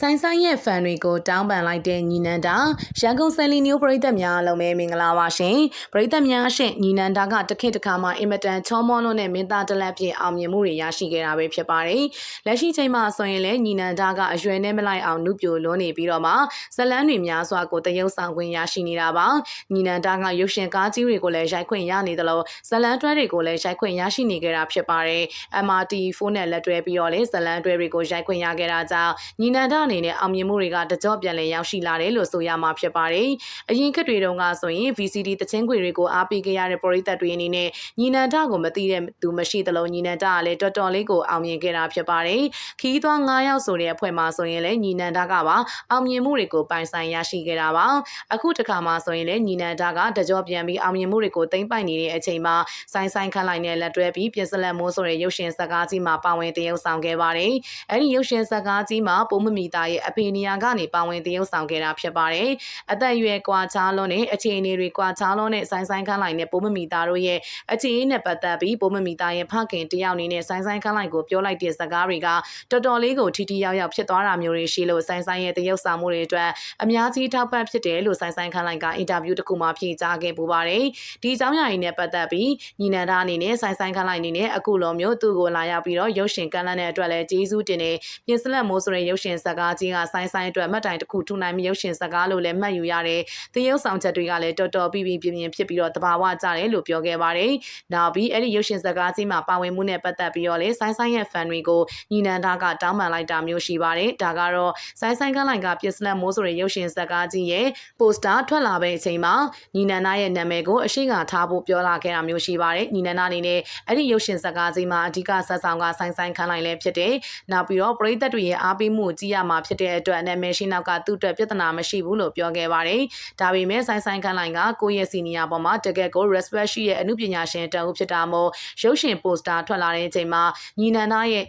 ဆိုင်ဆိုင်ရဲ့ဖန်တွေကိုတောင်းပန်လိုက်တဲ့ညီနန္ဒာရန်ကုန်ဆယ်လီနျူပရိသတ်များအားလုံးပဲမင်္ဂလာပါရှင်ပရိသတ်များရှင်ညီနန္ဒာကတခေတ်တစ်ခါမှအင်မတန်ချောမောလို့နဲ့မင်းသားတလက်ပြည့်အောင်မြင်မှုတွေရရှိခဲ့တာပဲဖြစ်ပါတယ်လက်ရှိချိန်မှာဆိုရင်လည်းညီနန္ဒာကအရွယ်နဲ့မလိုက်အောင်နှုတ်ပြလွန်းနေပြီးတော့မှဇလန်းတွေများစွာကိုတရုပ်ဆောင်ခွင့်ရရှိနေတာပါညီနန္ဒာကရုပ်ရှင်ကားကြီးတွေကိုလည်းရိုက်ခွင့်ရနေသလိုဇလန်းတွဲတွေကိုလည်းရိုက်ခွင့်ရရှိနေကြတာဖြစ်ပါတယ် MRT4 နဲ့လက်တွဲပြီးတော့လည်းဇလန်းတွဲတွေကိုရိုက်ခွင့်ရခဲ့တာကြောင့်ညီနန္ဒာအနေနဲ့အောင်မြင်မှုတွေကတကြော့ပြန်လည်ရောက်ရှိလာတယ်လို့ဆိုရမှာဖြစ်ပါတယ်။အရင်ခက်တွေတုန်းကဆိုရင် VCD တချင်းခွေတွေကိုအားပေးခဲ့ရတဲ့ပရိသတ်တွေအနေနဲ့ညီနန္ဒာကိုမသိတဲ့သူမရှိသလိုညီနန္ဒာကလည်းတော်တော်လေးကိုအောင်မြင်ခဲ့တာဖြစ်ပါတယ်။ခီးသွွား9ယောက်ဆိုတဲ့အဖွဲ့မှာဆိုရင်လည်းညီနန္ဒာကပါအောင်မြင်မှုတွေကိုပိုင်ဆိုင်ရရှိခဲ့တာပါ။အခုတစ်ခါမှဆိုရင်လည်းညီနန္ဒာကတကြော့ပြန်ပြီးအောင်မြင်မှုတွေကိုသိမ့်ပိုက်နေတဲ့အချိန်မှာဆိုင်ဆိုင်ခန့်လိုက်နဲ့လက်တွဲပြီးပြင်စလက်မိုးဆိုတဲ့ရုပ်ရှင်ဇာတ်ကားကြီးမှာပါဝင်တရုပ်ဆောင်ခဲ့ပါတယ်။အဲဒီရုပ်ရှင်ဇာတ်ကားကြီးမှာပုံမမီသားရဲ့အဖေနီယာကနေပါဝင်တရုပ်ဆောင်ခဲ့တာဖြစ်ပါတယ်။အသက်အရွယ်ကွာခြားလွန်းနဲ့အခြေအနေတွေကွာခြားလွန်းနဲ့ဆိုင်ဆိုင်ခန့်လိုက်နဲ့ပုံမမီသားတို့ရဲ့အခြေအနေနဲ့ပတ်သက်ပြီးပုံမမီသားရဲ့ဖခင်တယောက်အနေနဲ့ဆိုင်ဆိုင်ခန့်လိုက်ကိုပြောလိုက်တဲ့ဇာတ်ကားတွေကတော်တော်လေးကိုထိထိရောက်ရောက်ဖြစ်သွားတာမျိုးတွေရှိလို့ဆိုင်ဆိုင်ရဲ့တရုပ်ဆောင်မှုတွေအတွက်အများကြီးထောက်ပံ့ဖြစ်တယ်လို့ဆိုင်ဆိုင်ခန့်လိုက်ကအင်တာဗျူးတစ်ခုမှာဖြေကြားခဲ့ပူပါတယ်။ဒီအကြောင်းအရာတွေနဲ့ပတ်သက်ပြီးညီနန္ဒာအနေနဲ့ဆိုင်ဆိုင်ခန့်လိုက်အနေနဲ့အခုလိုမျိုးသူ့ကိုလာရောက်ပြီးတော့ရုပ်ရှင်ကန့်လန့်တဲ့အတွက်လည်းကျေးဇူးတင်နေပြင်စလက်မိုးဆိုတဲ့ရုပ်ရှင်ဇာတ်ကားကြီးကဆိုင်ဆိုင်အတွက်မှတ်တိုင်တစ်ခုထူနိုင်မြရုပ်ရှင်ဇာတ်ကားလို့လည်းမှတ်ယူရတယ်။တရုပ်ဆောင်ချက်တွေကလည်းတော်တော်ပြပြပြပြဖြစ်ပြီးတော့တဘာဝကြတယ်လို့ပြောခဲ့ပါတယ်။နောက်ပြီးအဲ့ဒီရုပ်ရှင်ဇာတ်ကားကြီးမှာပါဝင်မှုနဲ့ပတ်သက်ပြီးတော့လေဆိုင်ဆိုင်ရဲ့ fan တွေကိုညီနန္ဒာကတောင်းပန်လိုက်တာမျိုးရှိပါတယ်။ဒါကတော့ဆိုင်ဆိုင်ကလိုင်ကပြင်စလက်မိုးဆိုတဲ့ရုပ်ရှင်ဇာတ်ကားကြီးရဲ့ပိုစတာထွက်လာတဲ့အချိန်မှာညီနန္ဒာရဲ့နာမည်ကိုအရှိကထားဖို့ပြောလာခဲ့တာမျိုးရှိပါတယ်။ညီနန္ဒာအနေနဲ့အဲ့ဒီရုပ်ရှင်ဇာတ်ကားကြီးမှာအဓိကဆက်ဆောင်ကဆိုင်ဆိုင်ခန်းလိုက်လည်းဖြစ်တယ်။နောက်ပြီးတော့ပရိသတ်တွေရဲ့အားပေးမှုကိုကြည့်ရမှာဖြစ်တဲ့အတွက်နာမည်ရှိနောက်ကသူ့အတွက်ပြဿနာမရှိဘူးလို့ပြောခဲ့ပါတယ်။ဒါပေမဲ့ဆိုင်ဆိုင်ခန်းလိုင်ကကိုယ့်ရဲ့စီနီယာပေါ်မှာတကယ်ကို respect ရှိရဲ့အမှုပညာရှင်တအုပ်ဖြစ်တာမို့ရုပ်ရှင်ပိုစတာထွက်လာတဲ့အချိန်မှာညီနန္ဒာရဲ့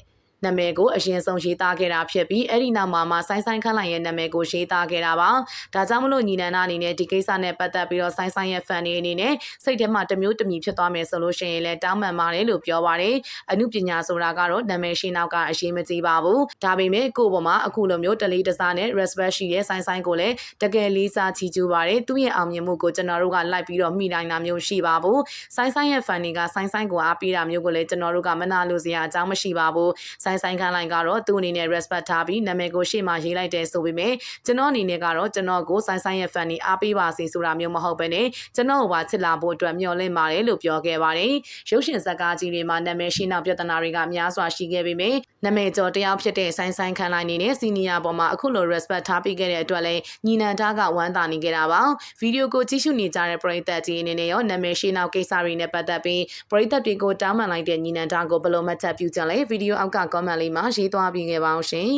နာမည်ကိုအရင်ဆုံးရေးသားခဲ့တာဖြစ်ပြီးအဲ့ဒီနောက်မှာမှဆိုင်းဆိုင်ခန့်လိုက်ရဲ့နာမည်ကိုရေးသားခဲ့တာပါ။ဒါကြောင့်မလို့ညီနန္ဒအနေနဲ့ဒီကိစ္စနဲ့ပတ်သက်ပြီးတော့ဆိုင်းဆိုင်ရဲ့ fan တွေအနေနဲ့စိတ်ထဲမှာတမျိုးတမီဖြစ်သွားမယ်ဆိုလို့ရှိရင်လည်းတောင်းပန်ပါတယ်လို့ပြောပါတယ်။အမှုပညာဆိုတာကတော့နာမည်ရှိနောက်ကအရေးမကြီးပါဘူး။ဒါပေမဲ့ကိုယ့်ပေါ်မှာအခုလိုမျိုးတလေးတစားနဲ့ respect ရှိရဲ့ဆိုင်းဆိုင်ကိုလည်းတကယ်လေးစားချီးကျူးပါတယ်။သူ့ရဲ့အောင်မြင်မှုကိုကျွန်တော်တို့ကလိုက်ပြီးတော့မိနိုင်တာမျိုးရှိပါဘူး။ဆိုင်းဆိုင်ရဲ့ fan တွေကဆိုင်းဆိုင်ကိုအားပေးတာမျိုးကိုလည်းကျွန်တော်တို့ကမနာလို့စရာအကြောင်းမရှိပါဘူး။ဆိုင်ဆိုင်ခန်းလိုက်ကတော့သူ့အနေနဲ့ respect ထားပြီးနာမည်ကိုရှေ့မှာရေးလိုက်တယ်ဆိုပေမဲ့ကျွန်တော်အနေနဲ့ကတော့ကျွန်တော်ကိုဆိုင်ဆိုင်ရဲ့ fan တွေအားပေးပါစေဆိုတာမျိုးမဟုတ်ဘဲနဲ့ကျွန်တော်ကိုပါချစ်လာဖို့အတွက်မျှော်လင့်ပါတယ်လို့ပြောခဲ့ပါတယ်။ရုပ်ရှင်ဇာတ်ကားကြီးတွေမှာနာမည်ရှိနောက်ပြဿနာတွေကများစွာရှိခဲ့ပေမဲ့နာမည်ကျော်တယောက်ဖြစ်တဲ့ဆိုင်ဆိုင်ခန်းလိုက်နေနဲ့စီနီယာပေါ်မှာအခုလို respect ထားပေးခဲ့တဲ့အတွက်လည်းညီနန္ဒကဝမ်းသာနေကြတာပါ။ဗီဒီယိုကိုကြည့်ရှုနေကြတဲ့ပရိသတ်ကြီးအနေနဲ့ရောနာမည်ရှိနောက်ကိစ္စတွေနဲ့ပတ်သက်ပြီးပရိသတ်တွေကိုတောင်းပန်လိုက်တဲ့ညီနန္ဒကိုဘယ်လိုမှတ်ချက်ပြုကြလဲဗီဒီယိုအောက်က comment လေးမှာရေးသွားပြီးခဲ့ပါအောင်ရှင်